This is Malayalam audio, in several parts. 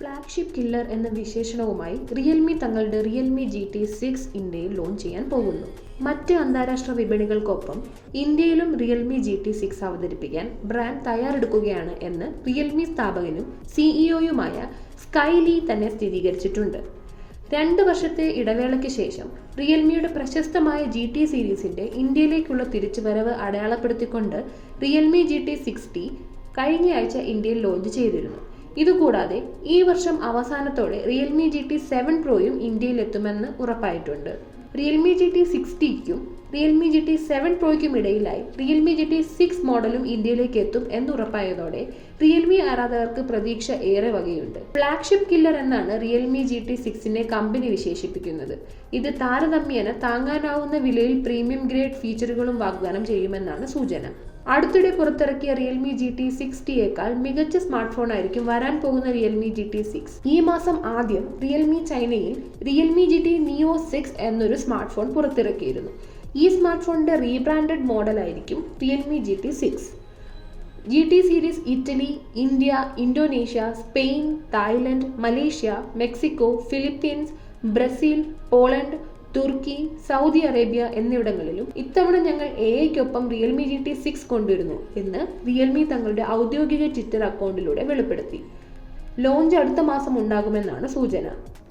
ഫ്ലാഗ്ഷിപ്പ് കില്ലർ എന്ന വിശേഷണവുമായി റിയൽമി തങ്ങളുടെ റിയൽമി ജി ടി സിക്സ് ഇന്ത്യയിൽ ലോഞ്ച് ചെയ്യാൻ പോകുന്നു. മറ്റ് അന്താരാഷ്ട്ര വിപണികൾക്കൊപ്പം ഇന്ത്യയിലും റിയൽമി ജി ടി സിക്സ് അവതരിപ്പിക്കാൻ ബ്രാൻഡ് തയ്യാറെടുക്കുകയാണ് എന്ന് റിയൽമി സ്ഥാപകനും സിഇഒയുമായ സ്കൈലി തന്നെ സ്ഥിരീകരിച്ചിട്ടുണ്ട്. രണ്ട് വർഷത്തെ ഇടവേളയ്ക്ക് ശേഷം റിയൽമിയുടെ പ്രശസ്തമായ ജി ടി സീരീസിന്റെ ഇന്ത്യയിലേക്കുള്ള തിരിച്ചുവരവ് അടയാളപ്പെടുത്തിക്കൊണ്ട് Realme G T six T കഴിഞ്ഞയാഴ്ച ഇന്ത്യയിൽ ലോഞ്ച് ചെയ്തിരുന്നു. ഇതുകൂടാതെ ഈ വർഷം അവസാനത്തോടെ റിയൽമി ജി ടി സെവൻ പ്രോയും ഇന്ത്യയിൽ എത്തുമെന്ന് ഉറപ്പായിട്ടുണ്ട്. റിയൽമി ജി ടി സിക്സ്റ്റിക്കും റിയൽമി ജി ടി സെവൻ പ്രോയ്ക്കും ഇടയിലായി റിയൽമി ജി ടി സിക്സ് മോഡലും ഇന്ത്യയിലേക്ക് എത്തും എന്നുറപ്പായതോടെ റിയൽമി ആരാധകർക്ക് പ്രതീക്ഷ ഏറെ വകയുണ്ട്. ഫ്ലാഗ്ഷിപ്പ് കില്ലർ എന്നാണ് റിയൽമി ജി ടി സിക്സിനെ കമ്പനി വിശേഷിപ്പിക്കുന്നത്. ഇത് താരതമ്യേന താങ്ങാനാവുന്ന വിലയിൽ പ്രീമിയം ഗ്രേഡ് ഫീച്ചറുകളും വാഗ്ദാനം ചെയ്യുമെന്നാണ് സൂചന. അടുത്തിടെ പുറത്തിറക്കിയ റിയൽമി ജി ടി സിക്സ്റ്റിയേക്കാൾ മികച്ച സ്മാർട്ട് ഫോൺ ആയിരിക്കും വരാൻ പോകുന്ന റിയൽമി ജി ടി സിക്സ് ഈ മാസം ആദ്യം റിയൽമി ചൈനയിൽ Realme G T neo six എന്നൊരു സ്മാർട്ട് ഫോൺ പുറത്തിറക്കിയിരുന്നു. ഈ സ്മാർട്ട് ഫോണിന്റെ rebranded മോഡലായിരിക്കും Realme G T six G T series Italy India Indonesia Spain Thailand Malaysia Mexico Philippines Brazil Poland Turkey Saudi Arabia എന്നിവിടങ്ങളിലും ഇത്തവണ ഞങ്ങൾ എ ഐക്കൊപ്പം റിയൽമി ജി ടി സിക്സ് കൊണ്ടുവരുന്നു എന്ന് റിയൽമി തങ്ങളുടെ ഔദ്യോഗിക ട്വിറ്റർ അക്കൗണ്ടിലൂടെ വെളിപ്പെടുത്തി. ലോഞ്ച് അടുത്ത മാസം ഉണ്ടാകുമെന്നാണ് സൂചന.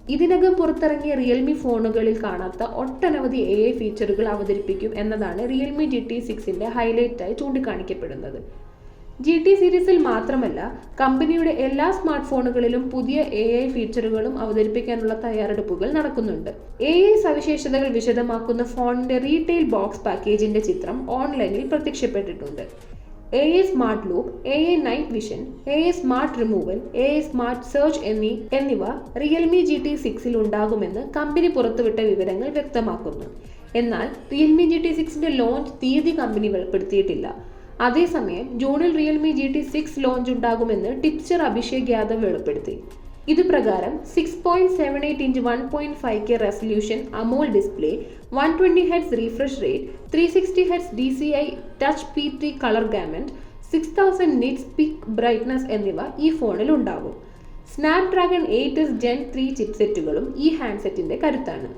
ഇതിനകം പുറത്തിറങ്ങിയ റിയൽമി ഫോണുകളിൽ കാണാത്ത ഒട്ടനവധി എ ഐ ഫീച്ചറുകൾ അവതരിപ്പിക്കും എന്നതാണ് റിയൽമി ജി ടി സിക്സിന്റെ ഹൈലൈറ്റായി ചൂണ്ടിക്കാണിക്കപ്പെടുന്നത്. ജി ടി സീരീസിൽ മാത്രമല്ല കമ്പനിയുടെ എല്ലാ സ്മാർട്ട് ഫോണുകളിലും പുതിയ എ ഐ ഫീച്ചറുകളും അവതരിപ്പിക്കാനുള്ള തയ്യാറെടുപ്പുകൾ നടക്കുന്നുണ്ട്. എ ഐ സവിശേഷതകൾ വിശദമാക്കുന്ന ഫോണിന്റെ റീറ്റെയിൽ ബോക്സ് പാക്കേജിന്റെ ചിത്രം ഓൺലൈനിൽ പ്രത്യക്ഷപ്പെട്ടിട്ടുണ്ട്. A A smart loop A A night vision A A smart removal A A smart search എന്നീ എന്നിവ റിയൽമി ജി ടി സിക്സിൽ ഉണ്ടാകുമെന്ന് കമ്പനി പുറത്തുവിട്ട വിവരങ്ങൾ വ്യക്തമാക്കുന്നു. എന്നാൽ റിയൽമി ജി ടി സിക്സിന്റെ ലോഞ്ച് തീയതി കമ്പനി വെളിപ്പെടുത്തിയിട്ടില്ല. അതേസമയം ജൂണിൽ Realme G T six launch ഉണ്ടാകുമെന്ന് ടിപ്സ്റ്റർ അഭിഷേക് യാദവ് വെളിപ്പെടുത്തി. ഇത് പ്രകാരം six point seven eight inch one point five K resolution AMOLED display one twenty hertz refresh rate three sixty hertz D C I touch P three colour gamut six thousand nits peak brightness എന്നിവ ഈ ഫോണിൽ ഉണ്ടാകും. Snapdragon eight S gen three ചിപ്സെറ്റുകളും ഈ ഹാൻഡ്സെറ്റിന്റെ കരുത്താണ്.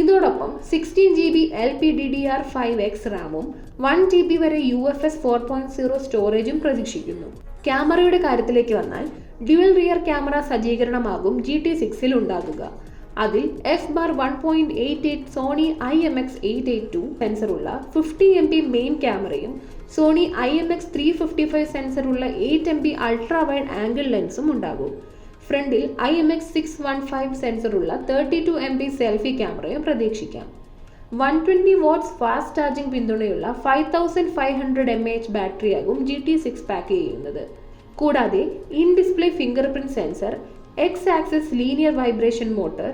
ഇതോടൊപ്പം sixteen G B L P D D R five X റാമും വൺ ജി ബി വരെ U F S four point zero സ്റ്റോറേജും പ്രതീക്ഷിക്കുന്നു. ക്യാമറയുടെ കാര്യത്തിലേക്ക് വന്നാൽ ഡ്യുവൽ റിയർ ക്യാമറ സജ്ജീകരണമാകും ജി ടി സിക്സിൽ ഉണ്ടാകുക. അതിൽ F bar one point eight eight Sony I M X eight eight two സെൻസറുള്ള fifty M P main ക്യാമറയും Sony I M X three fifty five സെൻസറുള്ള eight M P ultra wide angle ലെൻസും ഉണ്ടാകും. ഫ്രണ്ടിൽ I M X six one five സെൻസറുള്ള thirty two M P selfie ക്യാമറയും പ്രതീക്ഷിക്കാം. One twenty watts fast charging പിന്തുണയുള്ള five thousand five hundred M H ബാറ്ററിയാകും G T six pack ചെയ്യുന്നത്. കൂടാതെ in display fingerprint sensor X axis linear vibration motor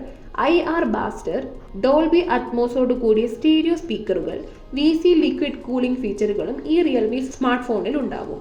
I R blaster Dolby അറ്റ്മോസോട് കൂടിയ സ്റ്റീരിയോ സ്പീക്കറുകൾ വി സി ലിക്വിഡ് കൂളിംഗ് ഫീച്ചറുകളും ഈ റിയൽമി സ്മാർട്ട് ഫോണിൽ ഉണ്ടാകും.